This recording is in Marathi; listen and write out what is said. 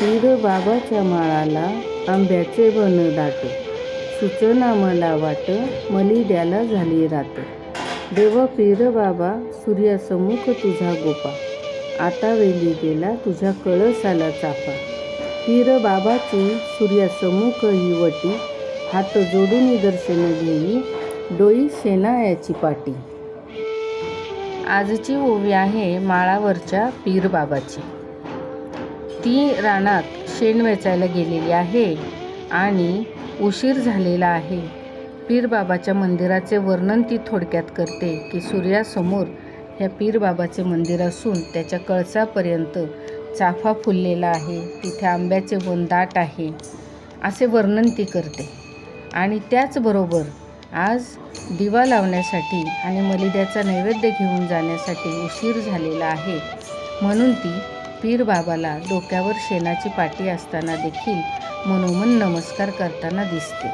पीर बाबाच्या माळाला आंब्याचे बन दाट. सूचना मला वाट मलिद्याला झाली रात. देव पीर बाबा सूर्यासमुख तुझा गोपा. आता वेली गेला तुझा कळसाला चाफा. पीर बाबाची सूर्यासमुख ही वटी हात जोडून दर्शन घेई डोई शेनायाची पाटी. आजची ओवी आहे माळावरच्या पीर बाबाची ती रानात शेण वेचायला गेलेली आहे आणि उशीर झालेला आहे. पीरबाबाच्या मंदिराचे वर्णन ती थोडक्यात करते की सूर्यासमोर ह्या पीरबाबाचे मंदिर असून त्याच्या कळसापर्यंत चाफा फुललेला आहे. तिथे आंब्याचे वन दाट आहे. असे वर्णन ती करते. आणि त्याचबरोबर आज दिवा लावण्यासाठी आणि मलिद्याचा नैवेद्य घेऊन जाण्यासाठी उशीर झालेला आहे म्हणून ती पीर बाबाला डोक्यावर शेणाची पाटी असताना देखील मनोमन नमस्कार करताना दिसते.